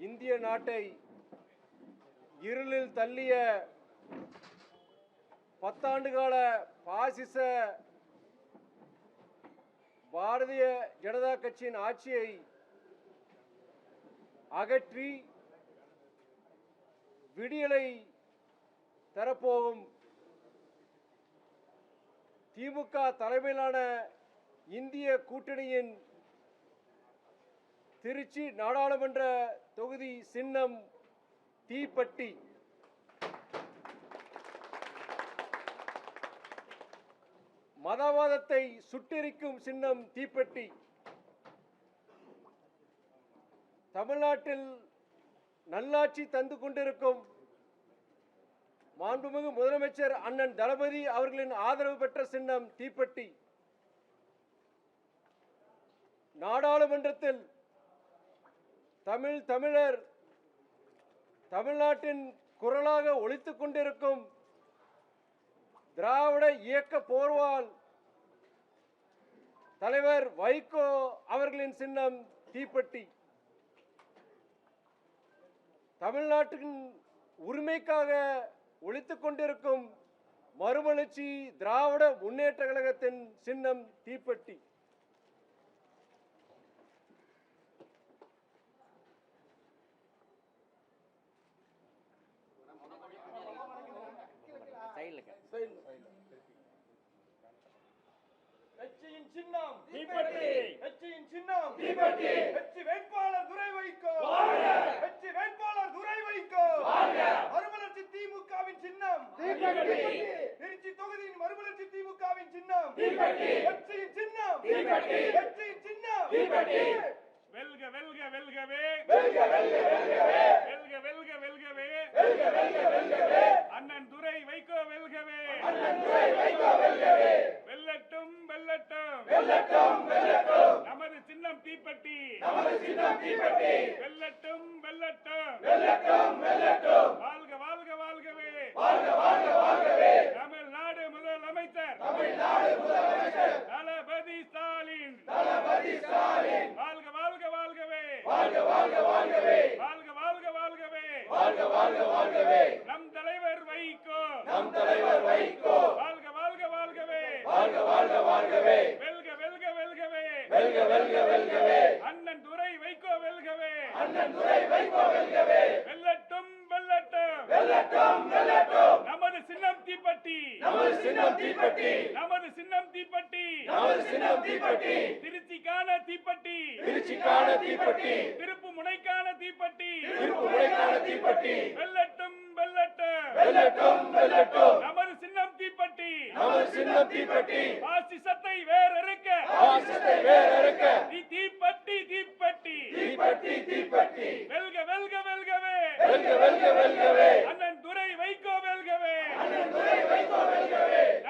இந்திய நாட்டை இருளில் தள்ளிய பத்தாண்டு கால பாசிச பாரதிய ஜனதா கட்சியின் ஆட்சியை அகற்றி விடியலை தரப்போகும் திமுக தலைமையிலான இந்திய கூட்டணியின் திருச்சி நாடாளுமன்ற தொகுதி சின்னம் தீப்பட்டி. மதவாதத்தை சுட்டெரிக்கும் சின்னம் தீப்பெட்டி. தமிழ்நாட்டில் நல்லாட்சி தந்து கொண்டிருக்கும் மாண்புமிகு முதலமைச்சர் அண்ணன் தளபதி அவர்களின் ஆதரவு பெற்ற சின்னம் தீப்பெட்டி. நாடாளுமன்றத்தில் தமிழ் தமிழர் தமிழ்நாட்டின் குரலாக ஒழித்து கொண்டிருக்கும் திராவிட இயக்க போர்வால் தலைவர் வைகோ அவர்களின் சின்னம் தீப்பெட்டி. தமிழ்நாட்டின் உரிமைக்காக ஒழித்து கொண்டிருக்கும் மறுமலர்ச்சி திராவிட முன்னேற்ற கழகத்தின் சின்னம் தீப்பெட்டி. கட்சியின் சின்னம். தீப்பெட்டி. கட்சியின் சின்னம். தீப்பெட்டி. கட்சி வேட்பாளர் துரை வைக்கோ! கட்சி வேட்பாளர் துரை வைக்கோ! மறுமலர்ச்சி திமுகவின் சின்னம். தீப்பெட்டி. திருச்சி தொகுதியின் மறுமலர்ச்சி திமுகவின் சின்னம். தீப்பெட்டி. கட்சியின் சின்னம். தீப்பெட்டி. கட்சியின் சின்னம். தீப்பெட்டி. வெல்க வெல்க வெல்கவே. வெல்க வெல்க வெல்கவே. வெல்க வெல்க வெல்கவே. வெல்க வெல்க வெல்கவே அண்ணன் துரை வைகோ வெல்கவே அண்ணன் துரை வைகோ வெல்கவே வெல்லட்டும் வெல்லட்டும். வெல்லட்டும் வெல்லட்டும். நமது சின்னம் தீப்பெட்டி. நமது சின்னம் தீப்பெட்டி. வெல்லட்டும் வெல்லட்டும். வெல்லட்டும் வெல்லட்டும். வாழ்க வாழ்க வாழ்கவே. வாழ்க வாழ்க வாழ்கவே. தமிழ்நாடு முதலமைச்சர் தமிழ்நாடு முதலமைச்சர் தளபதி ஸ்டாலின். தளபதி ஸ்டாலின். வாழ்க வாழ்க வாழ்கவே. வாழ்க வாழ்க வாழ்கவே. வாழ்க வாழ்க வாழ்கவே. வாழ்க வாழ்க வாழ்கவே நம் தலைவர் வைகோ நம் தலைவர் வைகோ வாழ்க வாழ்க வாழ்கவே வாழ்க வாழ்க வாழ்கவே. வெல்க வெல்க வெல்கவே. வெல்க வெல்க வெல்கவே. அண்ணன் துரை வைகோ வெல்கவே. அண்ணன் துரை வைகோ வெல்கவே. வெல்லட்டும் வெல்லட்டும். வெல்லட்டும் வெல்லட்டும். நமது சின்னம் தீப்பெட்டி. நமது சின்னம் தீப்பெட்டி. நமது சின்னம் தீப்பெட்டி. நமது சின்னம் தீப்பெட்டி. திருச்சிக்கான தீப்பெட்டி. திருச்சிக்கான தீப்பெட்டி. திருப்பு முனைக்கான தீப்பெட்டி. திருப்புமுனைக்கான தீப்பெட்டி. வெல்லட்டும் வெல்லட்டும். வெல்லட்டும் வெல்லட்டும். தீப்பெட்டி நமது சின்னம் தீப்பெட்டி பாசிசத்தை வேறறுக்க. ஆசித்தை வேறறுக்க. நீ தீப்பெட்டி தீப்பெட்டி. தீப்பெட்டி தீப்பெட்டி. வெல்க வெல்க வெல்கவே. வெல்க வெல்க வெல்கவே. அண்ணன்